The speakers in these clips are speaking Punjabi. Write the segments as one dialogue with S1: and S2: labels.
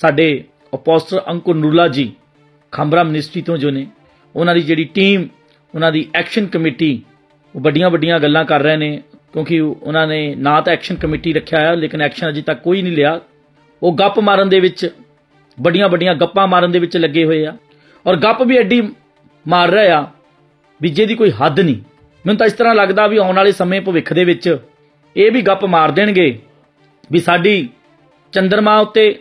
S1: ਸਾਡੇ ਅਪੋਸਟਲ ਅੰਕੁਰ ਨੂਰਲਾ ਜੀ, ਖੰਬਰਾ ਮਿਨਿਸਟਰੀ ਤੋਂ ਜੋ ਨੇ, ਉਹਨਾਂ ਦੀ ਜਿਹੜੀ ਟੀਮ, ਉਹਨਾਂ ਦੀ ਐਕਸ਼ਨ ਕਮੇਟੀ, ਉਹ ਵੱਡੀਆਂ ਵੱਡੀਆਂ ਗੱਲਾਂ ਕਰ ਰਹੇ ਨੇ, ਕਿਉਂਕਿ ਉਹਨਾਂ ਨੇ ਨਾ ਤਾਂ ਐਕਸ਼ਨ ਕਮੇਟੀ ਰੱਖਿਆ ਹੈ ਲੇਕਿਨ ਐਕਸ਼ਨ ਅਜੇ ਤੱਕ ਕੋਈ ਨਹੀਂ ਲਿਆ। ਉਹ ਗੱਪ ਮਾਰਨ ਦੇ ਵਿੱਚ, ਵੱਡੀਆਂ ਵੱਡੀਆਂ ਗੱਪਾਂ ਮਾਰਨ ਦੇ ਵਿੱਚ ਲੱਗੇ ਹੋਏ ਆ। ਔਰ ਗੱਪ ਵੀ ਐਡੀ ਮਾਰ ਰਹੇ ਆ ਵੀ ਜਿਹਦੀ ਕੋਈ ਹੱਦ ਨਹੀਂ। ਮੈਨੂੰ ਤਾਂ ਇਸ ਤਰ੍ਹਾਂ ਲੱਗਦਾ ਵੀ ਆਉਣ ਵਾਲੇ ਸਮੇਂ ਭਵਿੱਖ ਦੇ ਵਿੱਚ ਇਹ ਵੀ ਗੱਪ ਮਾਰ ਦੇਣਗੇ ਵੀ ਸਾਡੀ ਚੰਦਰਮਾ ਉੱਤੇ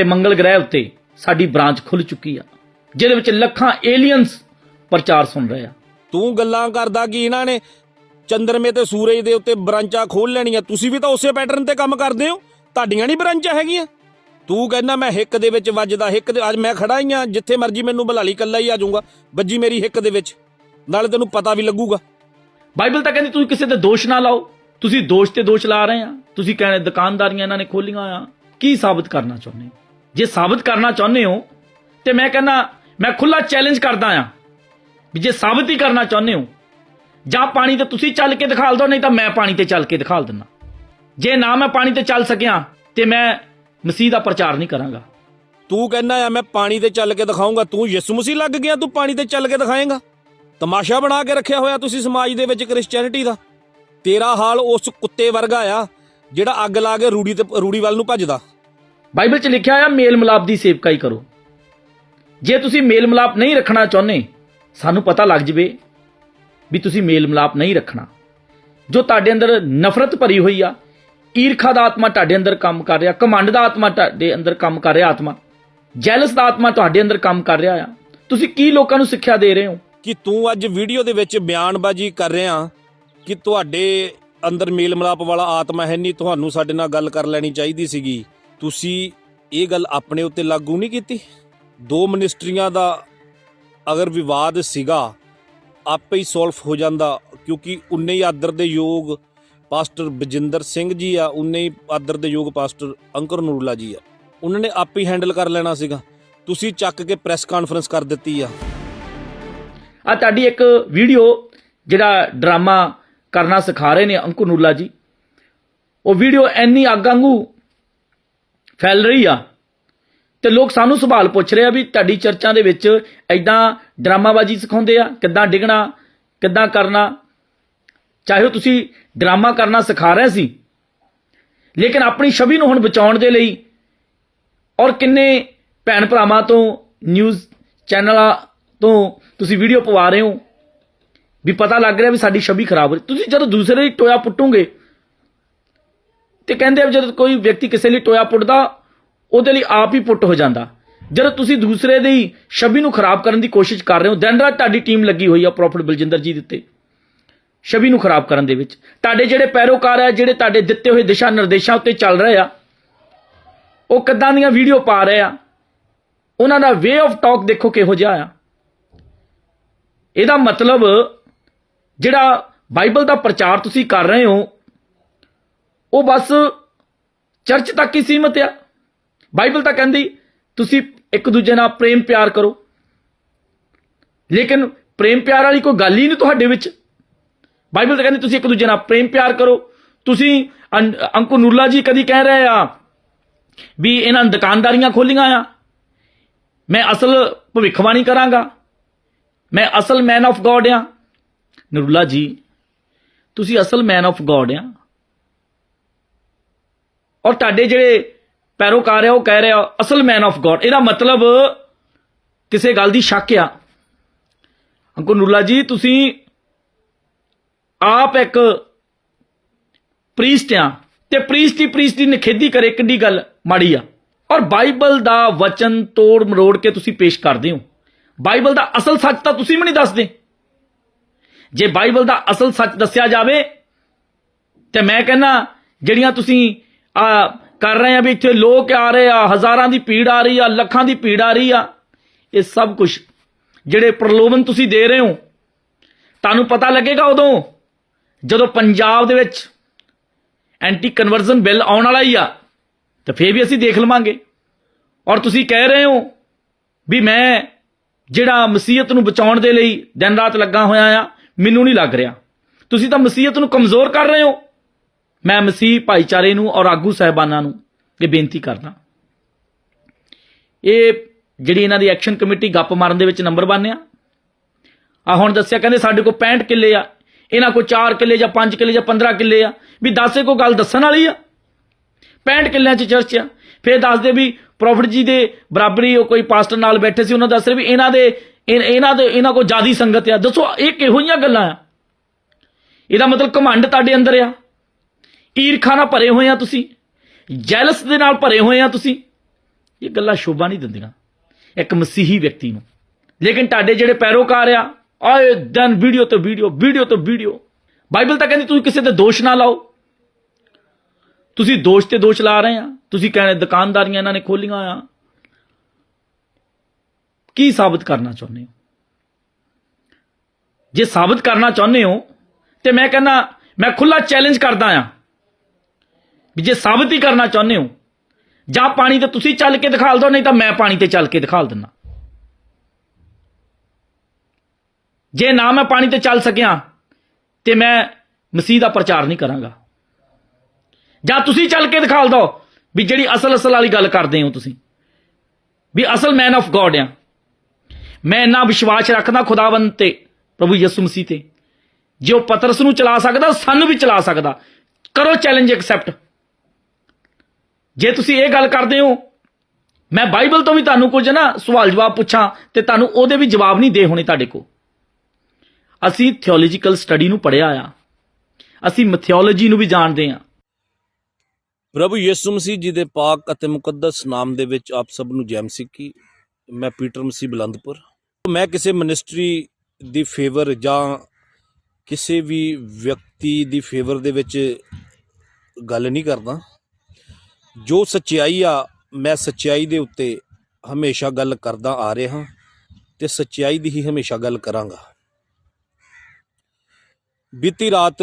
S1: ਤੇ ਮੰਗਲ ਗ੍ਰਹਿ ਉੱਤੇ ਸਾਡੀ ਬ੍ਰਾਂਚ ਖੁੱਲ ਚੁੱਕੀ ਆ ਜਿਹਦੇ ਵਿੱਚ ਲੱਖਾਂ ਏਲੀਅਨਸ ਪ੍ਰਚਾਰ ਸੁਣ ਰਹੇ ਆ।
S2: ਤੂੰ ਗੱਲਾਂ ਕਰਦਾ ਕਿ ਇਹਨਾਂ ਨੇ? ਚੰਦਰਮੇ ਤੇ ਸੂਰਜ ਦੇ ਉੱਤੇ ਬ੍ਰਾਂਚਾਂ ਖੋਲ ਲੈਣੀਆਂ ਤੁਸੀਂ ਵੀ ਤਾਂ ਉਸੇ ਪੈਟਰਨ ਤੇ ਕੰਮ ਕਰਦੇ ਹੋ ਤੁਹਾਡੀਆਂ ਨਹੀਂ ਬ੍ਰਾਂਚਾਂ ਹੈਗੀਆਂ। ਤੂੰ ਕਹਿੰਦਾ ਮੈਂ ਹਿੱਕ ਦੇ ਵਿੱਚ ਵੱਜਦਾ ਹਿੱਕ ਦੇ ਅੱਜ ਮੈਂ ਖੜਾ ਹੀ ਆ ਜਿੱਥੇ ਮਰਜ਼ੀ ਮੈਨੂੰ ਬੁਲਾ ਲਈ ਕੱਲਾ ਹੀ ਆ ਜਾਊਂਗਾ ਵੱਜੀ ਮੇਰੀ ਹਿੱਕ ਦੇ ਵਿੱਚ ਨਾਲੇ ਤੈਨੂੰ ਪਤਾ ਵੀ ਲੱਗੂਗਾ।
S1: ਬਾਈਬਲ ਤਾਂ ਕਹਿੰਦੀ ਤੁਸੀਂ ਕਿਸੇ ਤੇ ਦੋਸ਼ ਨਾ ਲਾਓ ਤੁਸੀਂ ਦੋਸ਼ ਤੇ ਦੋਸ਼ ਲਾ ਰਹੇ ਆ ਤੁਸੀਂ ਕਹਿੰਦੇ ਦੁਕਾਨਦਾਰੀਆਂ ਇਹਨਾਂ ਨੇ ਖੋਲੀਆਂ ਆ ਕੀ ਸਾਬਤ ਕਰਨਾ ਚਾਹੁੰਦੇ ਹੋ? ਜੇ ਸਾਬਤ ਕਰਨਾ ਚਾਹੁੰਦੇ ਹੋ, ਤੇ ਮੈਂ ਕਹਿੰਦਾ, ਮੈਂ ਖੁੱਲਾ ਚੈਲੰਜ ਕਰਦਾ ਆ ਵੀ ਜੇ ਸਾਬਤ ਹੀ ਕਰਨਾ ਚਾਹੁੰਦੇ ਹੋ, ਜਾਂ ਪਾਣੀ ਤੇ ਤੁਸੀਂ ਚੱਲ ਕੇ ਦਿਖਾਲ ਦਿਓ, ਨਹੀਂ ਤਾਂ ਮੈਂ ਪਾਣੀ ਤੇ ਚੱਲ ਕੇ ਦਿਖਾਲ ਦਿੰਦਾ। ਜੇ ਨਾ ਮੈਂ ਪਾਣੀ ਤੇ ਚੱਲ ਸਕਿਆ, ਤੇ ਮੈਂ ਮਸੀਹ ਦਾ ਪ੍ਰਚਾਰ ਨਹੀਂ ਕਰਾਂਗਾ।
S2: ਤੂੰ ਕਹਿੰਦਾ ਆ, ਮੈਂ ਪਾਣੀ ਤੇ ਚੱਲ ਕੇ ਦਿਖਾਉਂਗਾ, ਤੂੰ ਯਿਸੂ ਮਸੀਹ ਲੱਗ ਗਿਆ, ਤੂੰ ਪਾਣੀ ਤੇ ਚੱਲ ਕੇ ਦਿਖਾਏਂਗਾ। ਤਮਾਸ਼ਾ ਬਣਾ ਕੇ ਰੱਖਿਆ ਹੋਇਆ ਤੁਸੀਂ ਸਮਾਜ ਦੇ ਵਿੱਚ ਕ੍ਰਿਸਚੀਅਨਿਟੀ ਦਾ। ਤੇਰਾ ਹਾਲ ਉਸ ਕੁੱਤੇ ਵਰਗਾ ਆ, ਜਿਹੜਾ ਅੱਗ ਲਾ ਕੇ ਰੂੜੀ ਤੇ ਰੂੜੀ ਵੱਲ ਨੂੰ ਭੱਜਦਾ।
S1: ਬਾਈਬਲ 'ਚ ਲਿਖਿਆ ਆ, ਮੇਲ ਮਿਲਾਪ ਦੀ ਸੇਵਕਾਈ ਕਰੋ। ਜੇ ਤੁਸੀਂ ਮੇਲ ਮਿਲਾਪ ਨਹੀਂ ਰੱਖਣਾ ਚਾਹੁੰਦੇ, ਸਾਨੂੰ ਪਤਾ ਲੱਗ ਜਵੇ ਵੀ ਤੁਸੀਂ ਮੇਲ ਮਿਲਾਪ ਨਹੀਂ ਰੱਖਣਾ। ਜੋ ਤੁਹਾਡੇ ਅੰਦਰ ਨਫ਼ਰਤ ਭਰੀ ਹੋਈ ਆ, ਈਰਖਾ ਦਾ ਆਤਮਾ ਤੁਹਾਡੇ ਅੰਦਰ ਕੰਮ ਕਰ ਰਿਹਾ ਕਮੰਡ ਦਾ ਆਤਮਾ ਤੁਹਾਡੇ ਅੰਦਰ ਕੰਮ ਕਰ ਰਿਹਾ ਆਤਮਾ, ਜੈਲਸ ਦਾ ਆਤਮਾ ਤੁਹਾਡੇ ਅੰਦਰ ਕੰਮ ਕਰ ਰਿਹਾ ਆ। ਤੁਸੀਂ ਕੀ ਲੋਕਾਂ ਨੂੰ ਸਿੱਖਿਆ ਦੇ ਰਹੇ ਹੋ?
S2: ਕਿ ਤੂੰ ਅੱਜ ਵੀਡੀਓ ਦੇ ਵਿੱਚ ਬਿਆਨਬਾਜ਼ੀ ਕਰ ਰਿਹਾ ਕਿ ਤੁਹਾਡੇ ਅੰਦਰ ਮੇਲ ਮਿਲਾਪ ਵਾਲਾ ਆਤਮਾ ਹੈ ਨਹੀਂ ਤੁਹਾਨੂੰ ਸਾਡੇ ਨਾਲ ਗੱਲ ਕਰ ਲੈਣੀ ਚਾਹੀਦੀ ਸੀਗੀ। ਤੁਸੀਂ ਇਹ ਗੱਲ ਆਪਣੇ ਉੱਤੇ ਲਾਗੂ ਨਹੀਂ ਕੀਤੀ? ਦੋ ਮਿਨਿਸਟਰੀਆਂ ਦਾ ਅਗਰ ਵਿਵਾਦ ਸੀਗਾ, ਆਪੇ ਹੀ ਸੋਲਵ ਹੋ ਜਾਂਦਾ, ਕਿਉਂਕਿ ਉਨੇ ਹੀ ਆਦਰ ਦੇ ਯੋਗ ਪਾਸਟਰ ਬਜਿੰਦਰ ਸਿੰਘ ਜੀ ਆ, ਉਨੇ ਹੀ ਆਦਰ ਦੇ ਯੋਗ ਪਾਸਟਰ ਅੰਕਰ ਨੂਰਲਾ ਜੀ ਆ। ਉਹਨਾਂ ਨੇ ਆਪੇ ਹੈਂਡਲ ਕਰ ਲੈਣਾ ਸੀਗਾ। ਤੁਸੀਂ ਚੱਕ ਕੇ ਪ੍ਰੈਸ ਕਾਨਫਰੰਸ ਕਰ ਦਿੱਤੀ ਆ।
S1: ਆ ਤੁਹਾਡੀ ਇੱਕ ਵੀਡੀਓ ਜਿਹੜਾ ਡਰਾਮਾ ਕਰਨਾ ਸਿਖਾ ਰਹੇ ਨੇ ਅੰਕੁਰ ਨੂਰਲਾ ਜੀ। ਉਹ ਵੀਡੀਓ ਐਨੀ ਅੱਗ ਵਾਂਗੂ ਫੈਲ ਰਹੀ ਆ। ਤੇ ਲੋਕ ਸਾਨੂੰ ਸਵਾਲ ਪੁੱਛ ਰਹੇ ਆ ਵੀ ਤੁਹਾਡੀ ਚਰਚਾਂ ਦੇ ਵਿੱਚ ਐਦਾਂ ਡਰਾਮਾਬਾਜ਼ੀ ਸਿਖਾਉਂਦੇ ਆ, ਕਿੱਦਾਂ ਡਿਗਣਾ, ਕਿੱਦਾਂ ਕਰਨਾ। ਚਾਹੇ ਉਹ ਤੁਸੀਂ ਡਰਾਮਾ ਕਰਨਾ ਸਿਖਾ ਰਹੇ ਸੀ, ਲੇਕਿਨ ਆਪਣੀ ਛਵੀ ਨੂੰ ਹੁਣ ਬਚਾਉਣ ਦੇ ਲਈ ਔਰ ਕਿੰਨੇ ਭੈਣ ਭਰਾਵਾਂ ਤੋਂ ਨਿਊਜ਼ ਚੈਨਲਾਂ ਤੋਂ ਤੁਸੀਂ ਵੀਡੀਓ ਪਵਾ ਰਹੇ ਹੋ, ਵੀ ਪਤਾ ਲੱਗ ਰਿਹਾ ਵੀ ਸਾਡੀ ਛਵੀ ਖਰਾਬ ਹੋ ਰਹੀ। ਤੁਸੀਂ ਜਦੋਂ ਦੂਸਰੇ ਦੀ ਟੋਇਆ ਪੁੱਟੋਗੇ ਤੇ ਕਹਿੰਦੇ ਆ ਜਦੋਂ ਕੋਈ ਵਿਅਕਤੀ ਕਿਸੇ ਲਈ ਟੋਇਆ ਪੁੱਟਦਾ, ਉਹਦੇ ਲਈ ਆਪ ਹੀ ਪੁੱਟ ਹੋ ਜਾਂਦਾ। ਜਦੋਂ ਤੁਸੀਂ ਦੂਸਰੇ ਦੀ ਛਵੀ ਨੂੰ ਖਰਾਬ ਕਰਨ ਦੀ ਕੋਸ਼ਿਸ਼ ਕਰ ਰਹੇ ਹੋ, ਦਿਨ ਰਾਤ ਤੁਹਾਡੀ ਟੀਮ ਲੱਗੀ ਹੋਈ ਆ ਪ੍ਰੋਫਿਟ ਬਲਜਿੰਦਰ ਜੀ ਦੇ ਉੱਤੇ। ਛਵੀ ਨੂੰ ਖਰਾਬ ਕਰਨ ਦੇ ਵਿੱਚ। ਤੁਹਾਡੇ ਜਿਹੜੇ ਪੈਰੋਕਾਰ ਆ, ਜਿਹੜੇ ਤੁਹਾਡੇ ਦਿੱਤੇ ਹੋਏ ਦਿਸ਼ਾ ਨਿਰਦੇਸ਼ਾਂ ਉੱਤੇ ਚੱਲ ਰਹੇ ਆ, ਉਹ ਕਿੱਦਾਂ ਦੀਆਂ ਵੀਡੀਓ ਪਾ ਰਹੇ ਆ, ਉਹਨਾਂ ਦਾ ਵੇ ਆਫ ਟਾਕ ਦੇਖੋ ਕਿਹੋ ਜਿਹਾ ਆ। ਇਹਦਾ ਮਤਲਬ ਜਿਹੜਾ ਬਾਈਬਲ ਦਾ ਪ੍ਰਚਾਰ ਤੁਸੀਂ ਕਰ ਰਹੇ ਹੋ ਉਹ ਬਸ ਚਰਚ ਤੱਕ ਹੀ ਸੀਮਤ ਆ। ਬਾਈਬਲ ਤਾਂ ਕਹਿੰਦੀ, ਤੁਸੀਂ ਇੱਕ ਦੂਜੇ ਨਾਲ ਪ੍ਰੇਮ ਪਿਆਰ ਕਰੋ। ਲੇਕਿਨ ਪ੍ਰੇਮ ਪਿਆਰ ਵਾਲੀ ਕੋਈ ਗੱਲ ਹੀ ਨਹੀਂ ਤੁਹਾਡੇ ਵਿੱਚ। ਬਾਈਬਲ ਤਾਂ ਕਹਿੰਦੀ, ਤੁਸੀਂ ਇੱਕ ਦੂਜੇ ਨਾਲ ਪ੍ਰੇਮ ਪਿਆਰ ਕਰੋ। ਤੁਸੀਂ ਅੰ- ਅੰਕੁਰ ਨੂਰਲਾ ਜੀ ਕਦੀ ਕਹਿ ਰਹੇ ਆ ਵੀ ਇਹਨਾਂ ਦੁਕਾਨਦਾਰੀਆਂ ਖੋਲੀਆਂ ਆ। ਮੈਂ ਅਸਲ ਭਵਿੱਖਬਾਣੀ ਕਰਾਂਗਾ। ਮੈਂ ਅਸਲ ਮੈਨ ਆਫ ਗੋਡ ਆ। ਨੂਰਲਾ ਜੀ, ਤੁਸੀਂ ਅਸਲ ਮੈਨ ਆਫ ਗੋਡ ਆ। ਔਰ ਤੁਹਾਡੇ ਜਿਹੜੇ ਪੈਰੋਕਾਰ ਆ, ਉਹ ਕਹਿ ਰਹੇ ਆ ਅਸਲ ਮੈਨ ਆਫ ਗੋਡ ਇਹਦਾ ਮਤਲਬ ਕਿਸੇ ਗੱਲ ਦੀ ਸ਼ੱਕ ਆ। ਅੰਕੁਰ ਨੂਰਲਾ ਜੀ, ਤੁਸੀਂ ਆਪ ਇੱਕ ਪ੍ਰੀਸਟ ਆ ਤੇ ਪ੍ਰੀਸਟ ਹੀ ਪ੍ਰੀਸਟ ਦੀ ਨਿਖੇਧੀ ਕਰੇ, ਕਿੱਡੀ ਗੱਲ ਮਾੜੀ ਆ। ਔਰ ਬਾਈਬਲ ਦਾ ਵਚਨ ਤੋੜ ਮਰੋੜ ਕੇ ਤੁਸੀਂ ਪੇਸ਼ ਕਰਦੇ ਹੋ। ਬਾਈਬਲ ਦਾ ਅਸਲ ਸੱਚ ਤਾਂ ਤੁਸੀਂ ਵੀ ਨਹੀਂ ਦੱਸਦੇ। ਜੇ ਬਾਈਬਲ ਦਾ ਅਸਲ ਸੱਚ ਦੱਸਿਆ ਜਾਵੇ, ਤੇ ਮੈਂ ਕਹਿੰਨਾ ਜਿਹੜੀਆਂ ਤੁਸੀਂ ਆ ਕਰ ਰਹੇ ਆ ਵੀ ਇੱਥੇ ਲੋਕ ਆ ਰਹੇ ਆ, ਹਜ਼ਾਰਾਂ ਦੀ ਭੀੜ ਆ ਰਹੀ ਆ, ਲੱਖਾਂ ਦੀ ਭੀੜ ਆ ਰਹੀ ਆ। ਇਹ ਸਭ ਕੁਝ ਜਿਹੜੇ ਪ੍ਰਲੋਭਨ ਤੁਸੀਂ ਦੇ ਰਹੇ ਹੋ, ਤੁਹਾਨੂੰ ਪਤਾ ਲੱਗੇਗਾ ਉਦੋਂ, ਜਦੋਂ ਪੰਜਾਬ ਦੇ ਵਿੱਚ ਐਂਟੀ ਕਨਵਰਜ਼ਨ ਬਿੱਲ ਆਉਣ ਵਾਲਾ ਹੀ ਆ, ਤਾਂ ਫੇਰ ਵੀ ਅਸੀਂ ਦੇਖ ਲਵਾਂਗੇ। ਔਰ ਤੁਸੀਂ ਕਹਿ ਰਹੇ ਹੋ ਵੀ ਮੈਂ ਜਿਹੜਾ ਮਸੀਹਤ ਨੂੰ ਬਚਾਉਣ ਦੇ ਲਈ ਦਿਨ ਰਾਤ ਲੱਗਾ ਹੋਇਆ ਆ, ਮੈਨੂੰ ਨਹੀਂ ਲੱਗ ਰਿਹਾ। ਤੁਸੀਂ ਤਾਂ ਮਸੀਹਤ ਨੂੰ ਕਮਜ਼ੋਰ ਕਰ ਰਹੇ ਹੋ। ਮੈਂ ਮਸੀਹ ਭਾਈਚਾਰੇ ਨੂੰ ਔਰ ਆਗੂ ਸਹਿਬਾਨਾਂ ਨੂੰ ਇਹ ਬੇਨਤੀ ਕਰਦਾ। ਇਹ ਜਿਹੜੀ ਇਹਨਾਂ ਦੀ ਐਕਸ਼ਨ ਕਮੇਟੀ ਗੱਪ ਮਾਰਨ ਦੇ ਵਿੱਚ ਨੰਬਰ 1 ਆ ਹੁਣ ਦੱਸਿਆ ਕਹਿੰਦੇ ਸਾਡੇ ਕੋਲ 65 ਕਿੱਲੇ ਆ। ਇਹਨਾਂ ਕੋਲ 4 ਕਿੱਲੇ ਜਾਂ 5 ਕਿੱਲੇ ਜਾਂ 15 ਕਿੱਲੇ ਆ। ਵੀ ਦੱਸੇ ਕੋਈ ਗੱਲ ਦੱਸਣ ਵਾਲੀ ਆ? 65 ਕਿੱਲਿਆਂ 'ਚ ਚਰਚ ਆ। ਫਿਰ ਦੱਸਦੇ ਵੀ ਪ੍ਰੋਫਿਟ ਜੀ ਦੇ ਬਰਾਬਰੀ ਉਹ ਕੋਈ ਪਾਸਟਰ ਨਾਲ ਬੈਠੇ ਸੀ, ਉਹਨਾਂ ਦੱਸ ਰਹੇ ਵੀ ਇਹਨਾਂ ਦੇ ਇਹ- ਇਹਨਾਂ ਦੇ, ਇਹਨਾਂ ਕੋਲ ਜਿਆਦੀ ਸੰਗਤ ਆ। ਦੱਸੋ ਇਹ ਕਿਹੋ ਜਿਹੀਆਂ ਗੱਲਾਂ ਆ? ਇਹਦਾ ਮਤਲਬ ਘਮੰਡ ਤੁਹਾਡੇ ਅੰਦਰ ਆ। ਈਰਖਾ ਨਾਲ ਭਰੇ ਹੋਏ ਆ ਤੁਸੀਂ, ਜੈਲਸ ਦੇ ਨਾਲ ਭਰੇ ਹੋਏ ਆ ਤੁਸੀਂ। ਇਹ ਗੱਲਾਂ ਸ਼ੋਭਾ ਨਹੀਂ ਦਿੰਦੀਆਂ। ਇੱਕ ਮਸੀਹੀ ਵਿਅਕਤੀ ਨੂੰ। ਲੇਕਿਨ ਤੁਹਾਡੇ ਜਿਹੜੇ ਪੈਰੋਕਾਰ ਆ, ਆਏ ਦਿਨ ਵੀਡੀਓ ਤੇ ਵੀਡੀਓ ਵੀਡੀਓ ਤੇ ਵੀਡੀਓ। ਬਾਈਬਲ ਤਾਂ ਕਹਿੰਦੀ ਤੁਸੀਂ ਕਿਸੇ ਤੇ ਦੋਸ਼ ਨਾ ਲਾਓ। ਤੁਸੀਂ ਦੋਸ਼ ਤੇ ਦੋਸ਼ ਲਾ ਰਹੇ ਆ। ਤੁਸੀਂ ਕਹਿੰਦੇ ਦੁਕਾਨਦਾਰੀਆਂ ਇਹਨਾਂ ਨੇ ਖੋਲੀਆਂ ਆ। ਕੀ ਸਾਬਤ ਕਰਨਾ ਚਾਹੁੰਦੇ ਹੋ? ਜੇ ਸਾਬਤ ਕਰਨਾ ਚਾਹੁੰਦੇ ਹੋ, ਤੇ ਮੈਂ ਕਹਿੰਦਾ, ਮੈਂ ਖੁੱਲਾ ਚੈਲੰਜ ਕਰਦਾ ਆ। ਵੀ ਜੇ ਸਾਬਤ ਹੀ ਕਰਨਾ ਚਾਹੁੰਦੇ ਹੋ, ਜਾਂ ਪਾਣੀ ਤੇ ਤੁਸੀਂ ਚੱਲ ਕੇ ਦਿਖਾਲ ਦਿਓ, ਨਹੀਂ ਤਾਂ ਮੈਂ ਪਾਣੀ ਤੇ ਚੱਲ ਕੇ ਦਿਖਾਲ ਦਿੰਦਾ। ਜੇ ਨਾ ਮੈਂ ਪਾਣੀ ਤੇ ਚੱਲ ਸਕਿਆ, ਤੇ ਮੈਂ ਮਸੀਹ ਦਾ ਪ੍ਰਚਾਰ ਨਹੀਂ ਕਰਾਂਗਾ। ਜਾਂ ਤੁਸੀਂ ਚੱਲ ਕੇ ਦਿਖਾਲ ਦਿਓ ਵੀ ਜਿਹੜੀ ਅਸਲ ਅਸਲ ਵਾਲੀ ਗੱਲ ਕਰਦੇ ਹੋ ਤੁਸੀਂ, ਵੀ ਅਸਲ ਮੈਨ ਆਫ ਗੋਡ ਆ। ਮੈਂ ਇੰਨਾ ਵਿਸ਼ਵਾਸ ਰੱਖਦਾ ਖੁਦਾਵੰਦ ਤੇ, ਪ੍ਰਭੂ ਯਿਸੂ ਮਸੀਹ ਤੇ। ਜੇ ਉਹ ਪਤਰਸ ਨੂੰ ਚਲਾ ਸਕਦਾ, ਸਾਨੂੰ ਵੀ ਚਲਾ ਸਕਦਾ। ਕਰੋ ਚੈਲੰਜ ਐਕਸੈਪਟ ਜੇ ਤੁਸੀਂ ਇਹ ਗੱਲ ਕਰਦੇ ਹੋ, ਮੈਂ ਬਾਈਬਲ ਤੋਂ ਵੀ ਤੁਹਾਨੂੰ ਕੁਝ ਨਾ ਸਵਾਲ ਜਵਾਬ ਪੁੱਛਾਂ ਤੇ ਤੁਹਾਨੂੰ ਉਹਦੇ ਵੀ ਜਵਾਬ ਨਹੀਂ ਦੇ ਹੋਣੇ ਤੁਹਾਡੇ ਕੋ ਅਸੀਂ ਥਿਓਲੋਜੀਕਲ ਸਟੱਡੀ ਨੂੰ ਪੜਿਆ ਆ। ਅਸੀਂ ਮਿਥਿਓਲੋਜੀ ਨੂੰ ਵੀ ਜਾਣਦੇ ਆ।
S2: ਪ੍ਰਭੂ ਯਿਸੂ ਮਸੀਹ ਜੀ ਦੇ ਪਾਕ ਅਤੇ ਮੁਕੱਦਸ ਨਾਮ ਦੇ ਵਿੱਚ ਆਪ ਸਭ ਨੂੰ ਜੈ ਮਸੀਹ ਕੀ ਮੈਂ ਪੀਟਰ ਮਸੀਹ ਬਲੰਦਪੁਰ। ਮੈਂ ਕਿਸੇ ਮਿਨਿਸਟਰੀ ਦੀ ਫੇਵਰ ਜਾਂ ਕਿਸੇ ਵੀ ਵਿਅਕਤੀ ਦੀ ਫੇਵਰ ਦੇ ਵਿੱਚ ਗੱਲ ਨਹੀਂ ਕਰਦਾ। ਜੋ ਸੱਚਾਈ ਆ, ਮੈਂ ਸੱਚਾਈ ਦੇ ਉੱਤੇ ਹਮੇਸ਼ਾ ਗੱਲ ਕਰਦਾ ਆ ਰਿਹਾ ਹਾਂ ਤੇ ਸੱਚਾਈ ਦੀ ਹੀ ਹਮੇਸ਼ਾ ਗੱਲ ਕਰਾਂਗਾ। ਬੀਤੀ ਰਾਤ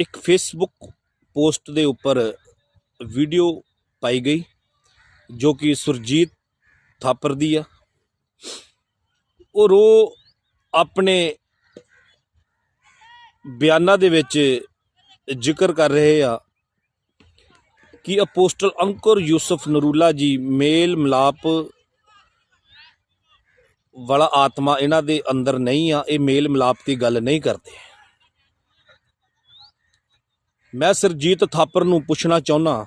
S2: ਇੱਕ ਫੇਸਬੁੱਕ ਪੋਸਟ ਦੇ ਉੱਪਰ ਵੀਡੀਓ ਪਾਈ ਗਈ, ਜੋ ਕਿ ਸੁਰਜੀਤ ਥਾਪਰ ਦੀ ਆ। ਉਹ ਰੋ ਆਪਣੇ ਬਿਆਨਾਂ ਦੇ ਵਿੱਚ ਜ਼ਿਕਰ ਕਰ ਰਹੇ ਆ ਕਿ ਅਪੋਸਟਲ ਅੰਕੁਰ ਯੂਸਫ ਨਰੂਲਾ ਜੀ ਮੇਲ ਮਿਲਾਪ ਵਾਲਾ ਆਤਮਾ ਇਹਨਾਂ ਦੇ ਅੰਦਰ ਨਹੀਂ ਆ, ਇਹ ਮੇਲ ਮਿਲਾਪ ਦੀ ਗੱਲ ਨਹੀਂ ਕਰਦੇ। ਮੈਂ ਸਰਜੀਤ ਥਾਪਰ ਨੂੰ ਪੁੱਛਣਾ ਚਾਹੁੰਦਾ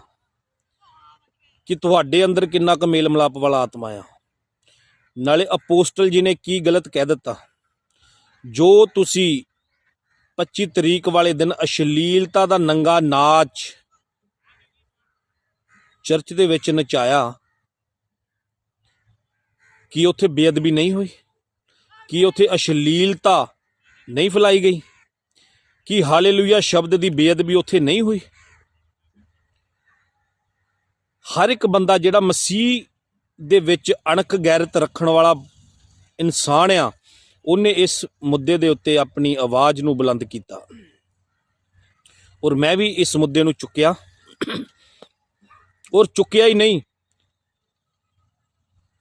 S2: ਕਿ ਤੁਹਾਡੇ ਅੰਦਰ ਕਿੰਨਾ ਕੁ ਮੇਲ ਮਿਲਾਪ ਵਾਲਾ ਆਤਮਾ ਆ? ਨਾਲੇ ਅਪੋਸਟਲ ਜੀ ਨੇ ਕੀ ਗਲਤ ਕਹਿ ਦਿੱਤਾ? ਜੋ ਤੁਸੀਂ 25 ਤਰੀਕ ਵਾਲੇ ਦਿਨ ਅਸ਼ਲੀਲਤਾ ਦਾ ਨੰਗਾ ਨਾਚ ਚਰਚ ਦੇ ਵਿੱਚ ਨਚਾਇਆ ਕੀ ਉੱਥੇ ਬੇਅਦਬੀ ਨਹੀਂ ਹੋਈ, ਕੀ ਉੱਥੇ ਅਸ਼ਲੀਲਤਾ ਨਹੀਂ ਫੈਲਾਈ ਗਈ, ਕੀ ਹਾਲੇਲੂਇਆ ਸ਼ਬਦ ਦੀ ਬੇਅਦਬੀ ਉੱਥੇ ਨਹੀਂ ਹੋਈ। ਹਰ ਇੱਕ ਬੰਦਾ ਜਿਹੜਾ ਮਸੀਹ ਦੇ ਵਿੱਚ ਅਣਖ ਗੈਰਤ ਰੱਖਣ ਵਾਲਾ ਇਨਸਾਨ ਆ, ਉਹਨੇ ਇਸ ਮੁੱਦੇ ਦੇ ਉੱਤੇ ਆਪਣੀ ਆਵਾਜ਼ ਨੂੰ ਬੁਲੰਦ ਕੀਤਾ। ਔਰ ਮੈਂ ਵੀ ਇਸ ਮੁੱਦੇ ਨੂੰ ਚੁੱਕਿਆ ਔਰ ਚੁੱਕਿਆ ਹੀ ਨਹੀਂ।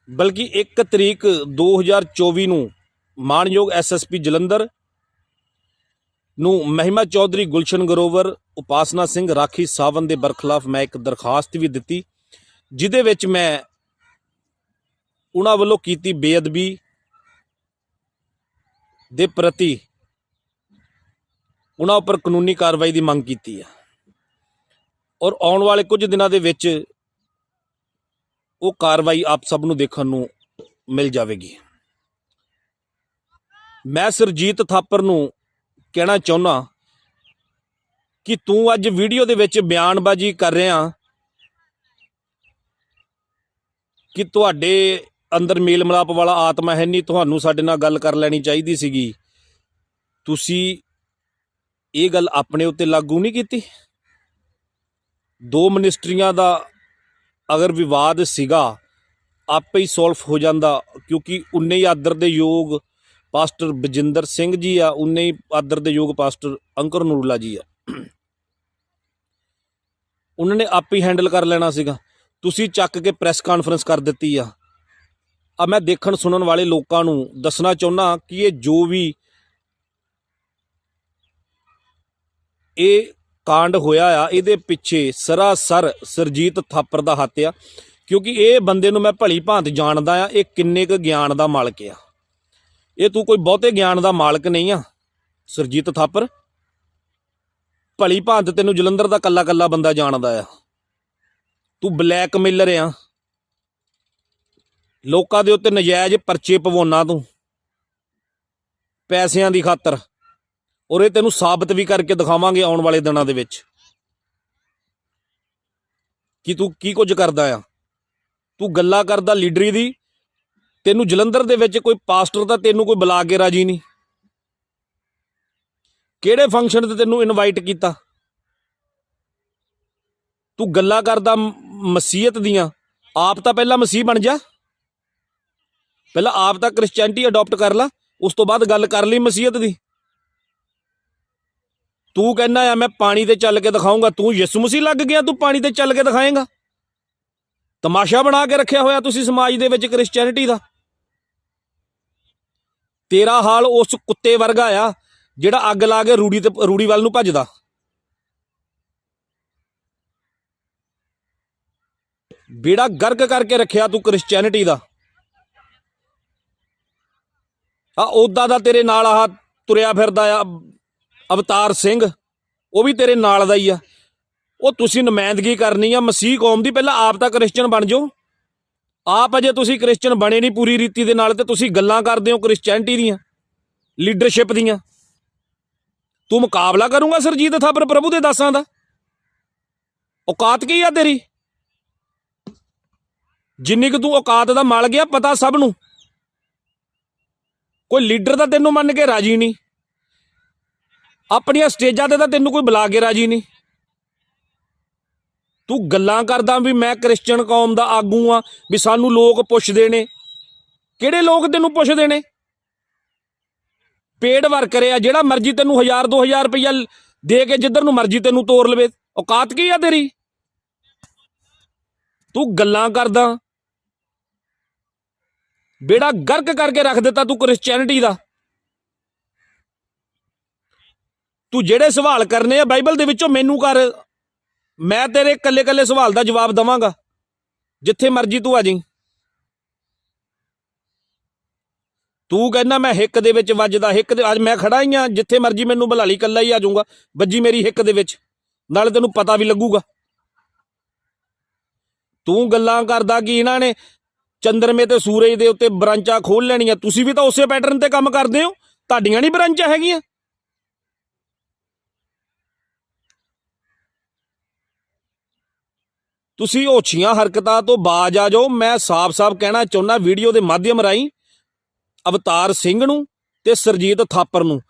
S2: ਬਲਕਿ 1 ਤਰੀਕ 2024 ਨੂੰ ਮਾਨਯੋਗ ਐਸਐਸਪੀ ਜਲੰਧਰ ਨੂੰ ਮਹਿਮਾ ਚੌਧਰੀ ਗੁਲਸ਼ਨ ਗਰੋਵਰ, ਉਪਾਸਨਾ ਸਿੰਘ ਰਾਖੀ ਸਾਵਨ ਦੇ ਬਰਖਲਾਫ ਮੈਂ ਇੱਕ ਦਰਖਾਸਤ ਵੀ ਦਿੱਤੀ, ਜਿਹਦੇ ਵਿੱਚ ਮੈਂ ਉਹਨਾਂ ਵੱਲੋਂ ਕੀਤੀ ਬੇਅਦਬੀ ਦੇ ਪ੍ਰਤੀ ਉਹਨਾਂ ਉੱਪਰ ਕਾਨੂੰਨੀ ਕਾਰਵਾਈ ਦੀ ਮੰਗ ਕੀਤੀ ਹੈ ਔਰ ਆਉਣ ਵਾਲੇ ਕੁਝ ਦਿਨਾਂ ਦੇ ਵਿੱਚ ਉਹ ਕਾਰਵਾਈ ਆਪ ਸਭ ਨੂੰ ਦੇਖਣ ਨੂੰ ਮਿਲ ਜਾਵੇਗੀ। ਮੈਂ ਸਰਜੀਤ ਥਾਪਰ ਨੂੰ ਕਹਿਣਾ ਚਾਹੁੰਦਾ ਕਿ ਤੂੰ ਅੱਜ ਵੀਡੀਓ ਦੇ ਵਿੱਚ ਬਿਆਨਬਾਜ਼ੀ ਕਰ ਰਿਹਾ ਕਿ ਤੁਹਾਡੇ ਅੰਦਰ ਮੇਲ ਮਿਲਾਪ ਵਾਲਾ ਆਤਮਾ ਹੈ ਨਹੀਂ ਤੁਹਾਨੂੰ ਸਾਡੇ ਨਾਲ ਗੱਲ ਕਰ ਲੈਣੀ ਚਾਹੀਦੀ ਸੀਗੀ। ਤੁਸੀਂ ਇਹ ਗੱਲ ਆਪਣੇ ਉੱਤੇ ਲਾਗੂ ਨਹੀਂ ਕੀਤੀ? ਦੋ ਮਿਨਿਸਟਰੀਆਂ ਦਾ ਅਗਰ ਵਿਵਾਦ ਸੀਗਾ, ਆਪੇ ਹੀ ਸੋਲਵ ਹੋ ਜਾਂਦਾ, ਕਿਉਂਕਿ ਉਨੇ ਹੀ ਆਦਰ ਦੇ ਯੋਗ ਪਾਸਟਰ ਬਜਿੰਦਰ ਸਿੰਘ ਜੀ ਆ, ਉਨੇ ਹੀ ਆਦਰ ਦੇ ਯੋਗ ਪਾਸਟਰ ਅੰਕਰ ਨੂਰਲਾ ਜੀ ਆ। ਉਹਨਾਂ ਨੇ ਆਪੇ ਹੀ ਹੈਂਡਲ ਕਰ ਲੈਣਾ ਸੀਗਾ। ਤੁਸੀਂ ਚੱਕ ਕੇ ਪ੍ਰੈਸ ਕਾਨਫਰੰਸ ਕਰ ਦਿੱਤੀ ਆ। ਆ ਮੈਂ ਦੇਖਣ ਸੁਣਨ ਵਾਲੇ ਲੋਕਾਂ ਨੂੰ ਦੱਸਣਾ ਚਾਹੁੰਦਾ ਕਿ ਇਹ ਜੋ ਵੀ ਇਹ ਕਾਂਡ ਹੋਇਆ ਆ, ਇਹਦੇ ਪਿੱਛੇ ਸਰਾਸਰ ਸਰਜੀਤ ਥਾਪਰ ਦਾ ਹੱਥ ਆ, ਕਿਉਂਕਿ ਇਹ ਬੰਦੇ ਨੂੰ ਮੈਂ ਭਲੀ ਭਾਂਤ ਜਾਣਦਾ ਆ, ਇਹ ਕਿੰਨੇ ਕੁ ਗਿਆਨ ਦਾ ਮਾਲਕ ਆ। ਇਹ ਤੂੰ ਕੋਈ ਬਹੁਤੇ ਗਿਆਨ ਦਾ ਮਾਲਕ ਨਹੀਂ ਆ, ਸਰਜੀਤ ਥਾਪਰ। ਭਲੀ ਭਾਂਤ ਤੈਨੂੰ ਜਲੰਧਰ ਦਾ ਕੱਲਾ ਕੱਲਾ ਬੰਦਾ ਜਾਣਦਾ ਆ। ਤੂੰ ਬਲੈਕਮੇਲਰ ਆ। ਲੋਕਾਂ ਦੇ ਉੱਤੇ ਨਜਾਇਜ਼ ਪਰਚੇ ਪਵਾਉਣਾ ਤੂੰ। ਪੈਸਿਆਂ ਦੀ ਖਾਤਰ। ਔਰ ਇਹ ਤੈਨੂੰ ਸਾਬਤ ਵੀ ਕਰਕੇ ਦਿਖਾਵਾਂਗੇ ਆਉਣ ਵਾਲੇ ਦਿਨਾਂ ਦੇ ਵਿੱਚ। ਕਿ ਤੂੰ ਕੀ ਕੁਝ ਕਰਦਾ ਆ? ਤੂੰ ਗੱਲਾਂ ਕਰਦਾ ਲੀਡਰੀ ਦੀ, ਤੈਨੂੰ ਜਲੰਧਰ ਦੇ ਵਿੱਚ ਕੋਈ ਪਾਸਟਰ ਦਾ ਤੈਨੂੰ ਕੋਈ ਬੁਲਾ ਕੇ ਰਾਜੀ ਨਹੀਂ। ਕਿਹੜੇ ਫੰਕਸ਼ਨ ਤੇ ਤੈਨੂੰ ਇਨਵਾਈਟ ਕੀਤਾ? ਤੂੰ ਗੱਲਾਂ ਕਰਦਾ ਮ- ਮਸੀਹਤ ਦੀਆਂ। ਆਪ ਤਾਂ ਪਹਿਲਾਂ ਮਸੀਹ ਬਣ ਜਾ। ਪਹਿਲਾਂ ਆਪ ਤਾਂ ਕ੍ਰਿਸਚੀਅਨਟੀ ਅਡਾਪਟ ਕਰ ਲੈ, ਉਸ ਤੋਂ ਬਾਅਦ ਗੱਲ ਕਰ ਲਈ ਮਸੀਹਤ ਦੀ। ਤੂੰ ਕਹਿੰਦਾ ਆ, ਮੈਂ ਪਾਣੀ ਤੇ ਚੱਲ ਕੇ ਦਿਖਾਉਂਗਾ। ਤੂੰ ਯਿਸੂ ਮਸੀਹ ਲੱਗ ਗਿਆ, ਤੂੰ ਪਾਣੀ ਤੇ ਚੱਲ ਕੇ ਦਿਖਾਏਂਗਾ। ਤਮਾਸ਼ਾ ਬਣਾ ਕੇ ਰੱਖਿਆ ਹੋਇਆ ਤੁਸੀਂ ਸਮਾਜ ਦੇ ਵਿੱਚ ਕ੍ਰਿਸਚੀਅਨਟੀ ਦਾ। ਤੇਰਾ ਹਾਲ ਉਸ ਕੁੱਤੇ ਵਰਗਾ ਆ, ਜਿਹੜਾ ਅੱਗ ਲਾ ਕੇ ਰੂੜੀ ਤੇ ਰੂੜੀ ਵੱਲ ਨੂੰ ਭੱਜਦਾ। ਬੇੜਾ ਗਰਕ ਕਰਕੇ ਰੱਖਿਆ ਤੂੰ ਕ੍ਰਿਸਚੀਅਨਟੀ ਦਾ। ਆ ਉਹਦਾ ਦਾ ਤੇਰੇ ਨਾਲ ਆਹ ਤੁਰਿਆ ਫਿਰਦਾ ਆ ਅਵਤਾਰ ਸਿੰਘ, ਉਹ ਵੀ ਤੇਰੇ ਨਾਲ ਦਾ ਹੀ ਆ। ਉਹ ਤੁਸੀਂ ਨੁਮਾਇੰਦਗੀ ਕਰਨੀ ਆ, ਮਸੀਹ ਕੌਮ ਦੀ ਪਹਿਲਾਂ ਆਪ ਤਾਂ ਕ੍ਰਿਸਚੀਅਨ ਬਣ ਜਾਓ। ਆਪ ਅਜੇ ਤੁਸੀਂ ਕ੍ਰਿਸਚੀਅਨ ਬਣੇ ਨਹੀਂ ਪੂਰੀ ਰੀਤੀ ਦੇ ਨਾਲ ਤੇ ਤੁਸੀਂ ਗੱਲਾਂ ਕਰਦੇ ਹੋ ਕ੍ਰਿਸਚੀਅਨਟੀ ਦੀਆਂ, ਲੀਡਰਸ਼ਿਪ ਦੀਆਂ। ਤੂੰ ਮੁਕਾਬਲਾ ਕਰੂੰਗਾ ਸਰਜੀਤ ਥਾਪਰ ਪ੍ਰਭੂ ਦੇ ਦਾਸਾਂ ਦਾ। ਔਕਾਤ ਕੀ ਆ ਤੇਰੀ? ਜਿੰਨੀ ਕੁ ਤੂੰ ਔਕਾਤ ਦਾ ਮਲ ਗਿਆ ਪਤਾ ਸਭ ਨੂੰ। ਕੋਈ ਲੀਡਰ ਦਾ ਤੈਨੂੰ ਮੰਨ ਕੇ ਰਾਜੀ ਨਹੀਂ। ਆਪਣੀਆਂ ਸਟੇਜਾਂ ਤੇ ਤਾਂ ਤੈਨੂੰ ਕੋਈ ਬੁਲਾ ਕੇ ਰਾਜੀ ਨਹੀਂ। ਤੂੰ ਗੱਲਾਂ ਕਰਦਾ ਵੀ ਮੈਂ ਕ੍ਰਿਸਚੀਅਨ ਕੌਮ ਦਾ ਆਗੂ ਆ, ਵੀ ਸਾਨੂੰ ਲੋਕ ਪੁੱਛਦੇ ਨੇ। ਕਿਹੜੇ ਲੋਕ ਤੈਨੂੰ ਪੁੱਛਦੇ ਨੇ? ਪੇਡ ਵਰਕਰ ਆ ਜਿਹੜਾ ਮਰਜ਼ੀ ਤੈਨੂੰ 1000 2000 ਰੁਪਇਆ ਦੇ ਕੇ ਜਿੱਧਰ ਨੂੰ ਮਰਜ਼ੀ ਤੈਨੂੰ ਤੋਰ ਲਵੇ। ਔਕਾਤ ਕੀ ਆ ਤੇਰੀ? ਤੂੰ ਗੱਲਾਂ ਕਰਦਾ। ਬੇੜਾ ਗਰਕ ਕਰਕੇ ਰੱਖ ਦਿੱਤਾ ਤੂੰ ਕ੍ਰਿਸਚੀਅਨਿਟੀ ਦਾ। ਤੂੰ ਜਿਹੜੇ ਸਵਾਲ ਕਰਨੇ ਆ ਬਾਈਬਲ ਦੇ ਵਿੱਚੋਂ ਮੈਨੂੰ ਕਰ। ਮੈਂ ਤੇਰੇ ਇਕੱਲੇ ਇਕੱਲੇ ਸਵਾਲ ਦਾ ਜਵਾਬ ਦਵਾਂਗਾ। ਜਿੱਥੇ ਮਰਜ਼ੀ ਤੂੰ ਆ ਜਾਈਂ। ਤੂੰ ਕਹਿੰਦਾ ਮੈਂ ਹਿੱਕ ਦੇ ਵਿੱਚ ਵੱਜਦਾ, ਹਿੱਕ ਦੇ ਅੱਜ ਮੈਂ ਖੜਾ ਹੀ ਆ, ਜਿੱਥੇ ਮਰਜ਼ੀ ਮੈਨੂੰ ਬੁਲਾ ਲਈ ਇਕੱਲਾ ਹੀ ਆ ਜਾਊਂਗਾ। ਵੱਜੀ ਮੇਰੀ ਹਿੱਕ ਦੇ ਵਿੱਚ। ਨਾਲੇ ਤੈਨੂੰ ਪਤਾ ਵੀ ਲੱਗੂਗਾ। ਤੂੰ ਗੱਲਾਂ ਕਰਦਾ ਕਿ ਇਹਨਾਂ ਨੇ ਚੰਦਰਮੇ ਤੇ ਸੂਰਜ ਦੇ ਉੱਤੇ ਬ੍ਰਾਂਚਾਂ ਖੋਲ ਲੈਣੀਆਂ। ਤੁਸੀਂ ਵੀ ਤਾਂ ਉਸੇ ਪੈਟਰਨ ਤੇ ਕੰਮ ਕਰਦੇ ਹੋ। ਤੁਹਾਡੀਆਂ ਨਹੀਂ ਬ੍ਰਾਂਚਾਂ ਹੈਗੀਆਂ। ਤੁਸੀਂ ਓਛੀਆਂ ਹਰਕਤਾਂ ਤੋਂ ਬਾਜ ਆ ਜਾਓ। ਮੈਂ ਸਾਫ਼-ਸਾਫ਼ ਕਹਿਣਾ ਚਾਹੁੰਦਾ ਵੀਡੀਓ ਦੇ ਮਾਧਿਅਮ ਰਾਹੀਂ ਅਵਤਾਰ ਸਿੰਘ ਨੂੰ ਤੇ ਸਰਜੀਤ ਥਾਪਰ ਨੂੰ।